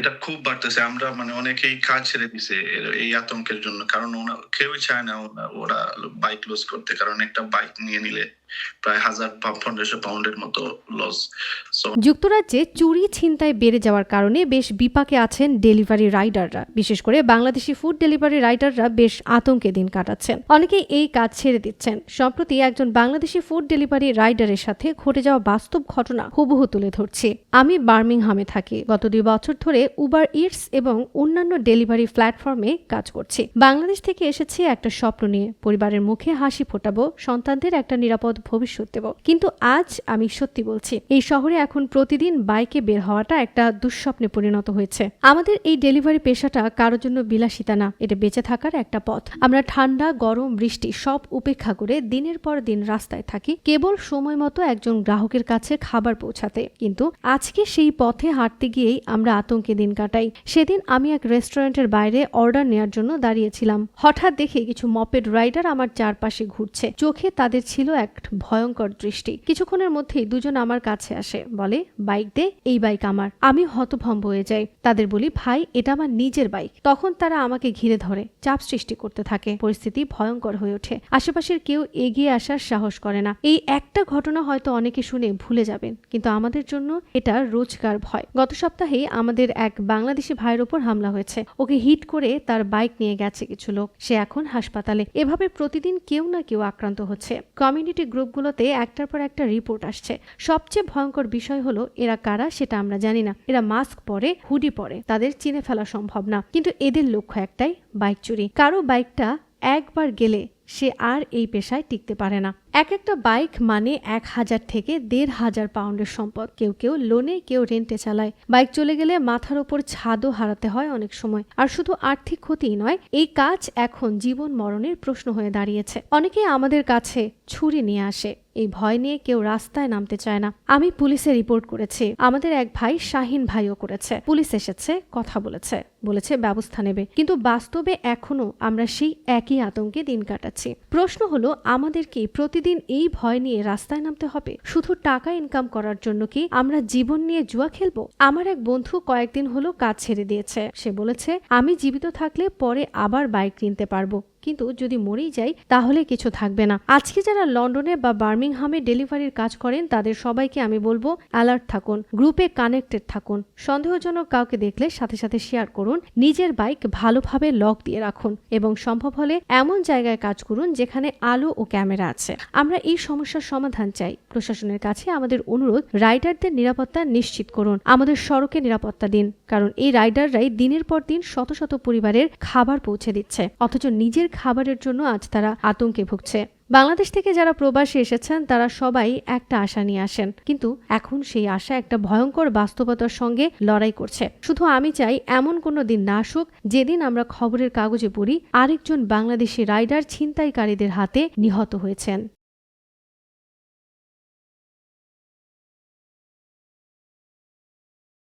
এটা খুব বাড়তেছে। আমরা মানে অনেকেই কাজ ছেড়ে দিছে এই আতঙ্কের জন্য। কারণ ওনা, কেউই চায় না ওরা বাইক লস করতে। কারণ একটা বাইক নিয়ে নিলে প্রায় হাজার পনেরোশো পাউন্ডের মতো লস যুক্তরাজ্যে চুরি ছিনতাই বেড়ে যাওয়ার কারণে বেশ বিপাকে আছেন ডেলিভারি রাইডাররা। বিশেষ করে বাংলাদেশি ফুড ডেলিভারি রাইডাররা বেশ আতঙ্কে দিন কাটাচ্ছেন। অনেকেই এই কাজ ছেড়ে দিচ্ছেন। সম্প্রতি একজন বাংলাদেশি ফুড ডেলিভারি রাইডারের সাথে ঘটে যাওয়া বাস্তব ঘটনা হুবহু তুলে ধরছি। আমি বার্মিংহামে থাকি। গত দুই বছর ধরে উবার ইটস এবং অন্যান্য ডেলিভারি প্ল্যাটফর্মে কাজ করছি। বাংলাদেশ থেকে এসেছি একটা স্বপ্ন নিয়ে। পরিবারের মুখে হাসি ফোটাবো, সন্তানদের একটা নিরাপদ ভবিষ্যৎ দেব। কিন্তু আজ আমি সত্যি বলছি, এই শহরে এখন প্রতিদিন বাইকে বের হওয়াটা একটা দুঃস্বপ্নে পরিণত হয়েছে। আমাদের এই ডেলিভারি পেশাটা কারোর জন্য বিলাসিতা না, এটা বেঁচে থাকার একটা পথ। আমরা ঠান্ডা, গরম, বৃষ্টি সব উপেক্ষা করে দিনের পর দিন রাস্তায় থাকি, কেবল সময় মতো একজন গ্রাহকের কাছে খাবার পৌঁছাতে। কিন্তু আজকে সেই পথে হাঁটতে গিয়েই আমরা আতঙ্কে দিন কাটাই। সেদিন আমি এক রেস্টুরেন্টের বাইরে অর্ডার নেওয়ার জন্য দাঁড়িয়েছিলাম। হঠাৎ দেখে কিছু মপেড রাইডার আমার চারপাশে ঘুরছে। চোখে তাদের ছিল এক ভয়ঙ্কর দৃষ্টি। কিছুক্ষণের মধ্যেই দুজন আমার কাছে আসে, বলে, বাইক দে, এই বাইক আমার। আমি হতভম্ব হয়ে যাই। তাদের বলি, ভাই, এটা আমার নিজের বাইক। তখন তারা আমাকে ঘিরে ধরে, চাপ সৃষ্টি করতে থাকে। পরিস্থিতি ভয়ঙ্কর হয়ে ওঠে। আশেপাশের কেউ এগিয়ে আসার সাহস করে না। এই একটা ঘটনা হয়তো অনেকে শুনে ভুলে যাবেন, কিন্তু আমাদের জন্য এটা রোজগার ভয়। গত সপ্তাহে আমাদের এক বাংলাদেশি ভাইয়ের ওপর হামলা হয়েছে। ওকে হিট করে তার বাইক নিয়ে গেছে কিছু লোক। সে এখন হাসপাতালে। এভাবে প্রতিদিন কেউ না কেউ আক্রান্ত হচ্ছে। কমিউনিটি গ্রুপগুলোতে একটার পর একটা রিপোর্ট আসছে। সবচেয়ে ভয়ঙ্কর বিষয় হলো, এরা কারা সেটা আমরা জানি না। এরা মাস্ক পরে, হুডি পরে। তাদের চিনে ফেলা সম্ভব না। কিন্তু এদের লক্ষ্য একটাই, বাইক চুরি। কারও বাইকটা একবার গেলে সে আর এই পেশায় টিকতে পারে না। এক একটা বাইক মানে এক হাজার থেকে দেড় হাজার পাউন্ডের সম্পদ। কেউ কেউ লোনে, কেউ রেন্টে চালায়। বাইক চলে গেলে মাথার ওপর ছাদও হারাতে হয় অনেক সময়। আর শুধু আর্থিক ক্ষতিই নয়, এই কাজ এখন জীবন মরণের প্রশ্ন হয়ে দাঁড়িয়েছে। অনেকে আমাদের কাছে ছুরি নিয়ে আসে। এই ভয় নিয়ে কেউ রাস্তায় নামতে চায় না। আমি পুলিশে রিপোর্ট করেছি। আমাদের এক ভাই শাহিন ভাইও করেছে। পুলিশ এসেছে, কথা বলেছে বলেছে ব্যবস্থা নেবে। কিন্তু বাস্তবে এখনও আমরা সেই একই আতঙ্কে দিন কাটাচ্ছি। প্রশ্ন হলো আমাদেরকে প্রতিদিন এই ভয় নিয়ে রাস্তায় নামতে হবে? শুধু টাকা ইনকাম করার জন্য কি আমরা জীবন নিয়ে জুয়া খেলব? আমার এক বন্ধু কয়েকদিন হলো কাজ ছেড়ে দিয়েছে। সে বলেছে, আমি জীবিত থাকলে পরে আবার বাইক কিনতে পারব। কিন্তু যদি মরেই যাই, তাহলে কিছু থাকবে না। আজকে যারা লন্ডনে বা বার্মিংহামে ডেলিভারির কাজ করেন, তাদের সবাইকে আমি বলব, অ্যালার্ট থাকুন, গ্রুপে কানেক্টেড থাকুন, সন্দেহজনক কাউকে দেখলে সাথে সাথে শেয়ার করুন, নিজের বাইক ভালোভাবে লক দিয়ে রাখুন এবং সম্ভব হলে এমন জায়গায় কাজ করুন যেখানে আলো ও ক্যামেরা আছে। আমরা এই সমস্যার সমাধান চাই। প্রশাসনের কাছে আমাদের অনুরোধ, রাইডারদের নিরাপত্তা নিশ্চিত করুন। আমাদের সড়কে নিরাপত্তা দিন, কারণ এই রাইডাররাই দিনের পর দিন শত শত পরিবারের খাবার পৌঁছে দিচ্ছে। অথচ নিজের খাবারের জন্য আজ তারা আতঙ্কে ভুগছে। বাংলাদেশ থেকে যারা প্রবাসী এসেছেন, তারা সবাই একটা আশা নিয়ে আসেন। কিন্তু এখন সেই আশা একটা ভয়ঙ্কর বাস্তবতার সঙ্গে লড়াই করছে। শুধু আমি চাই এমন কোনো দিন না আসুক, যেদিন আমরা খবরের কাগজে পড়ি, আরেকজন বাংলাদেশি রাইডার ছিনতাইকারীদের হাতে নিহত হয়েছেন।